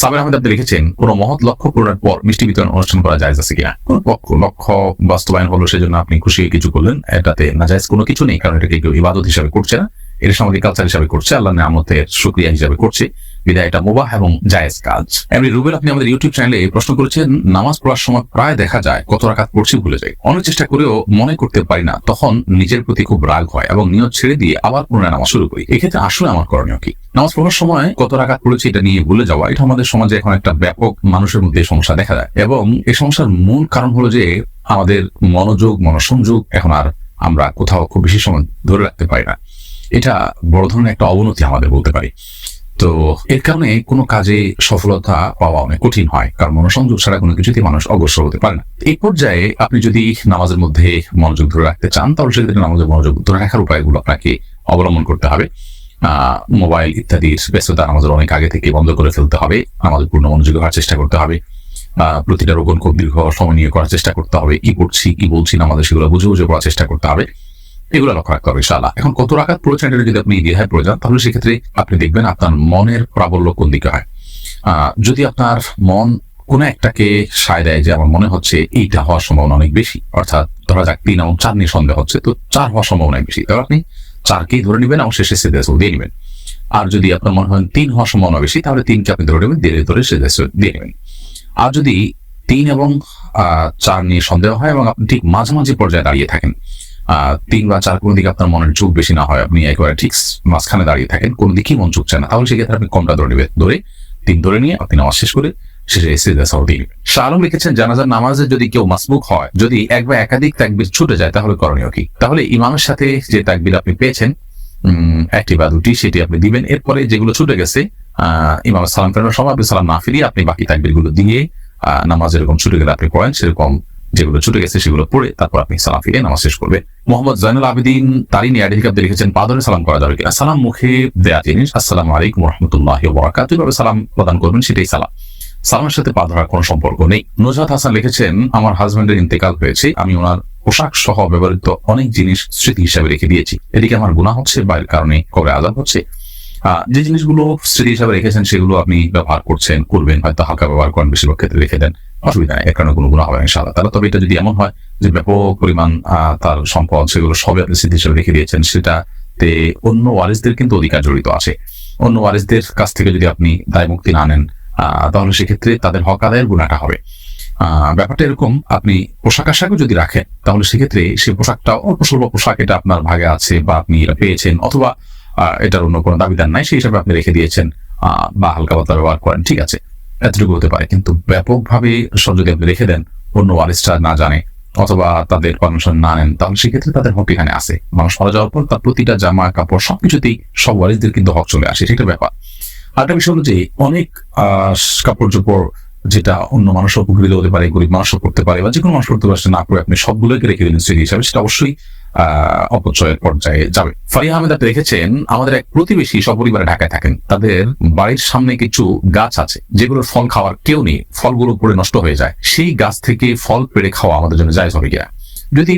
সাবের আহমেদ আপনি লিখেছেন, কোন মহৎ লক্ষ্য পূরণের পর মিষ্টি বিতরণ অনুষ্ঠান করা যায় আছে কিনা? কোন লক্ষ্য বাস্তবায়ন হলো সেজন্য আপনি খুশি কিছু করলেন, এটাতে না যায় কোনো কিছু নেই, কারণ এটাকে কেউ ইবাদত হিসাবে করছে না এটা সামাজিক কালচার হিসাবে করছে আল্লাহ নামতের সুক্রিয়া হিসাবে করছে। বিদায়, এটা মুবাহ এবং জায়েজ কাজ। এমনি রুবেল, আপনি আমাদের ইউটিউব চ্যানেলে প্রশ্ন করেছেন, নামাজ পড়ার সময় প্রায় দেখা যায়, কত রাকাত পড়ছি ভুলে যায় অনেক চেষ্টা করেও মনে করতে পারি না, তখন নিজের প্রতি খুব রাগ হয় এবং নিয়ত ছেড়ে দিয়ে আবার পুনরায় নামাজ শুরু করি। এক্ষেত্রে আসলে আমার করণীয় কি? নামাজ পড়ার সময় কত রাকাত পড়েছি এটা নিয়ে ভুলে যাওয়া, এটা আমাদের সমাজে এখন একটা ব্যাপক মানুষের মধ্যে সমস্যা দেখা যায়। এবং এই সমস্যার মূল কারণ হলো যে আমাদের মনোযোগ, মনোসংযোগ এখন আর আমরা কোথাও খুব বেশি সময় ধরে রাখতে পারি না। এটা বড় ধরনের একটা অবনতি আমাদের বলতে পারি। তো এর কারণে কোনো কাজে সফলতা পাওয়া অনেক কঠিন হয়, কারণ মনোসংযোগ ছাড়া কোনো কিছুতে মানুষ অগ্রসর হতে পারে না। এই পর্যায়ে আপনি যদি নামাজের মধ্যে মনোযোগ ধরে রাখতে চান, তাহলে সেক্ষেত্রে নামাজের মনোযোগ ধরে রাখার উপায়গুলো আপনাকে অবলম্বন করতে হবে। মোবাইল ইত্যাদির ব্যস্ততা আমাদের অনেক আগে থেকে বন্ধ করে ফেলতে হবে আমাদের পূর্ণ মনোযোগী হওয়ার চেষ্টা করতে হবে প্রতিটা রোগন খুব দীর্ঘ সময় নিয়ে করার চেষ্টা করতে হবে, কি করছি কি বলছি না আমাদের সেগুলো বুঝে বুঝে করার চেষ্টা করতে হবে। এগুলো লক্ষ্য রাখতে হবে এখন কত রাখাত পড়েছেন এটা যদি আপনি দ্বিধায় পড়ে যান, তাহলে সেক্ষেত্রে আপনি দেখবেন আপনার মনের প্রাবল্য কোন দিকে হয়। যদি আপনার মন কোনো একটাকে সায় দেয় যে আমার মনে হচ্ছে এইটা হওয়ার সম্ভাবনা অনেক বেশি, অর্থাৎ ধরা যাক তিন এবং চার নিয়ে সন্দেহ হচ্ছে, তো চার হওয়ার সম্ভাবনা বেশি। তাহলে আপনি চারকেই ধরে নেবেন এবং শেষে সেদেশ দিয়ে নেবেন। আর যদি আপনার মনে হয় তিন হওয়ার সম্ভাবনা বেশি, তাহলে তিনকে আপনি ধরে নেবেন, ধীরে ধরে সেদেশ দিয়ে নেবেন। আর যদি তিন এবং চার নিয়ে সন্দেহ হয় এবং আপনি ঠিক মাঝামাঝি পর্যায়ে দাঁড়িয়ে থাকেন তিন বা চার কোনো দিকে আপনার মনের চোখ বেশি না হয় আপনি একেবারে ঠিক মাঝখানে দাঁড়িয়ে থাকেন কোনো দিকেই মন চুকছে না। তাহলে সেক্ষেত্রে আপনি কমটা ধরে নেবেন। ধরে তিন ধরে নিয়ে আপনি নামাজ শেষ করে শেষে এসে দেশাও দিয়ে শাহ আলম লিখেছেন জানাজার নামাজে যদি কেউ মাসবুক হয় যদি এক বা একাধিক তাকবির ছুটে যায় তাহলে করণীয় কি? তাহলে ইমামের সাথে যে তাকবির আপনি পেয়েছেন একটি বা দুটি সেটি আপনি দিবেন। এরপরে যেগুলো ছুটে গেছে আহ ইমাম সালাম ফেরানোর সময় আপনি সালাম না ফিরিয়ে আপনি বাকি তাকবিরগুলো দিয়ে আহ, নামাজ এরকম ছুটে গেলে আপনি পড়েন সেরকম যেগুলো ছুটে গেছে, সেগুলো পড়ে তারপর আপনি সালাম ফিরে নামাজ শেষ করবে। মোহাম্মদ জাইনুল আবেদিন তারই নিয়ে আপনি লিখেছেন, পাদরে সালাম করা যাবে কিনা? সালাম মুখে দেয়া জিনিস, আসসালামু আলাইকুম রহমতুল্লাহ বরাকাত কীভাবে সালাম প্রদান করবেন, সেটাই সালাম। সালামের সাথে পা ধরার কোনো সম্পর্ক নেই। নজাত হাসান লিখেছেন, আমার হাজবেন্ডের ইন্তেকাল হয়েছে, আমি ওনার পোশাক সহ ব্যবহৃত অনেক জিনিস স্মৃতি হিসাবে রেখে দিয়েছি। এদিকে আমার গুণা হচ্ছে বা এর কারণে কবে আজাদ হচ্ছে। যে জিনিসগুলো স্মৃতি হিসাবে রেখেছেন, সেগুলো আপনি ব্যবহার করছেন, করবেন, হয়তো হালকা ব্যবহার করেন, বেশিরভাগ ক্ষেত্রে রেখে দেন। অসুবিধা নেই কারণে কোনো গুণা হবে ইনশাআল্লাহ। তাহলে তবে এটা যদি এমন হয় যে ব্যাপক পরিমাণ তার সম্পদ, সেগুলো সবই আপনি স্মৃতি হিসাবে রেখে দিয়েছেন, সেটাতে অন্য ওয়ারিসদের কিন্তু অধিকার জড়িত আছে। অন্য ওয়ারিসদের কাছ থেকে যদি আপনি দায় মুক্তি না নেন তাহলে সেক্ষেত্রে তাদের হক আদায়ের গুণাটা হবে। ব্যাপারটা এরকম, আপনি পোশাক আশাকও যদি রাখেন, তাহলে সেক্ষেত্রে সেই পোশাকটা অল্প স্বল্প পোশাক, এটা আপনার ভাগে আছে বা আপনি এটা পেয়েছেন, অথবা এটার অন্য কোনো দাবিদার নাই, সেই হিসাবে আপনি রেখে দিয়েছেন বা হালকা পাতলা ব্যবহার করেন। ঠিক আছে, এতটুকু হতে পারে। কিন্তু ব্যাপকভাবে সব যদি আপনি রেখে দেন, অন্য ওয়ারিসটা না জানে, অথবা তাদের পারমিশন না নেন, তাহলে সেক্ষেত্রে তাদের হক এখানে আছে। মানুষ মারা যাওয়ার পর তার প্রতিটা জামা, কাপড় সবকিছুতেই সব ওয়ারিসদের কিন্তু হক চলে আসে, সেটা ব্যাপার। আরেকটা বিষয় হলো যে, অনেক কাপড় চোপড় যেটা অন্য মানুষ উপকৃত হতে পারে, গরিব মানুষও করতে পারে, বা যে কোনো মানুষ করতে পারে না করে আপনি সবগুলোকে রেখে দিলেন স্মৃতি হিসাবে, সেটা অবশ্যই অপচয়ের পর্যায়ে যাবে। ফারিয়া আহমেদ, আপনি রেখেছেন আমাদের এক প্রতিবেশী সপরিবারে ঢাকায় থাকেন। তাদের বাড়ির সামনে কিছু গাছ আছে, যেগুলোর ফল খাওয়ার কেউ নেই। ফলগুলো পড়ে নষ্ট হয়ে যায়। সেই গাছ থেকে ফল পেড়ে খাওয়া আমাদের জন্য যায় হবে কিনা? যদি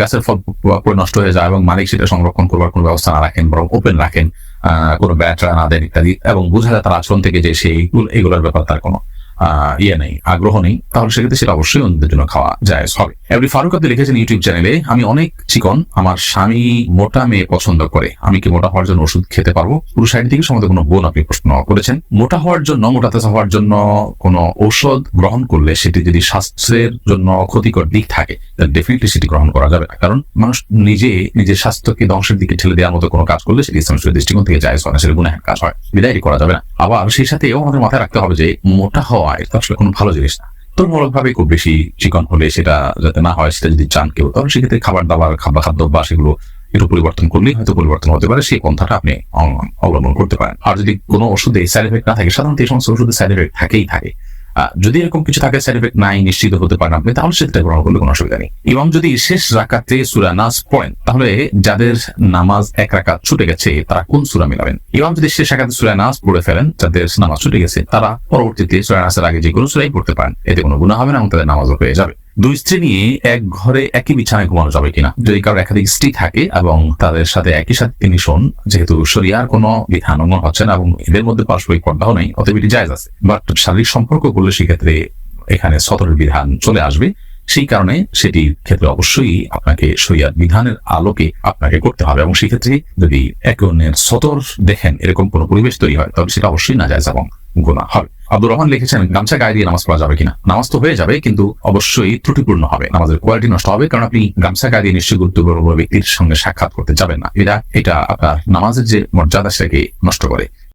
গাছের ফল পড়ে নষ্ট হয়ে যায় এবং মালিক সেটা সংরক্ষণ করবার কোনো ব্যবস্থা না রাখেন, বরং ওপেন রাখেন কোনো ব্যাটরা না দেন ইত্যাদি, এবং বোঝা যায় তার আচরণ থেকে যে সেই এগুলোর ব্যাপার তার কোনো ইয়ে নেই, আগ্রহ নেই, তাহলে সেক্ষেত্রে সেটা অবশ্যই অন্যদের জন্য খাওয়া যায় হবে। এভরি ফারুক আপনি লিখেছেন ইউটিউব চ্যানেলে, আমি অনেক চিকন, আমার স্বামী মোটা মেয়ে পছন্দ করে, আমি কি মোটা হওয়ার জন্য ওষুধ খেতে পারব? পুরো সাইড থেকে সম্বন্ধে কোনো বোন আপনি প্রশ্ন করেছেন। মোটা হওয়ার জন্য, মোটা তাজা হওয়ার জন্য কোনো ঔষধ গ্রহণ করলে সেটি যদি স্বাস্থ্যের জন্য ক্ষতিকর দিক থাকে তাহলে ডেফিনেটলি সেটি গ্রহণ করা যাবে না। কারণ মানুষ নিজে নিজের স্বাস্থ্যকে ধ্বংসের দিকে ঠেলে দেওয়ার মতো কোনো কাজ করলে সেটি ইসলামের দৃষ্টিকোণ থেকে যায় সেটা গুণাহের কাজ হয়, বিদায় করা যাবে না। আবার সেই সাথেও আমাদের মাথায় রাখতে হবে যে, মোটা হওয়া এটা আসলে কোনো ভালো জিনিস না। তুলমূলকভাবে খুব বেশি চিকন হলে সেটা যাতে না হয়, সেটা যদি চান কেউ, তাহলে সেক্ষেত্রে খাবার দাবার খাবার খাদ্য বা সেগুলো একটু পরিবর্তন করলেই হয়তো পরিবর্তন হতে পারে, সেই পন্থাটা আপনি অবলম্বন করতে পারেন। আর যদি কোনো ওষুধে সাইড এফেক্ট না থাকে, সাধারণত এই সমস্ত ওষুধে সাইড এফেক্ট থাকেই থাকে। যদি এরকম কিছু থাকে সাইড এফেক্ট নাই, নিশ্চিত হতে পারেন আপনি তাহলে সেটা গ্রহণ করলে কোনো অসুবিধা নেই। এবং যদি শেষ রাকাতে সুরা নাস পড়েন, তাহলে যাদের নামাজ এক রাকাত ছুটে গেছে, তারা কোন সুরা মিলাবেন? ইমাম যদি শেষ রাকাতে সুরা পড়ে ফেলেন, যাদের নামাজ ছুটে গেছে, তারা পরবর্তীতে সুরা নাসের আগে যে কোনো সুরাই পড়তে পারেন। এতে কোনো গুণা হবে না এবং তাদের নামাজও হয়ে যাবে। দুই স্ত্রী নিয়ে এক ঘরে একই বিছানায় ঘুমানো যাবে কিনা? যদি কারোর একাধিক স্ত্রী থাকে এবং তাদের সাথে একই সাথে তিনি শোন, যেহেতু শরিয়ার কোনো বিধান লঙ্ঘন হচ্ছে না এবং এদের মধ্যে পারস্পরিক পর্দাও নেই, অতএব এটি জায়জ আছে। বাট শারীরিক সম্পর্ক করলে সেক্ষেত্রে এখানে সতরের বিধান চলে আসবে। সেই কারণে সেটির ক্ষেত্রে অবশ্যই আপনাকে শরিয়ার বিধানের আলোকে আপনাকে করতে হবে এবং সেক্ষেত্রে যদি একে অন্যের সতর দেখেন এরকম কোনো পরিবেশ তৈরি হয় তবে সেটা অবশ্যই না যায় এবং গুণা হবে। আব্দুর রহমান লিখেছেন, গামছা গায়ে দিয়ে নামাজ পড়া যাবে কিনা? নামাজ তো হয়ে যাবে, কিন্তু অবশ্যই ত্রুটিপূর্ণ হবে। নামাজের কোয়ালিটি নষ্ট হবে, কারণ আপনি গামছা গায়ে দিয়ে নিশ্চয়ই গুরুত্বপূর্ণ ব্যক্তির সঙ্গে সাক্ষাৎ করতে যাবেন না। এটা এটা আপনার নামাজের যে মর্যাদা, সেটাকে নষ্ট করে।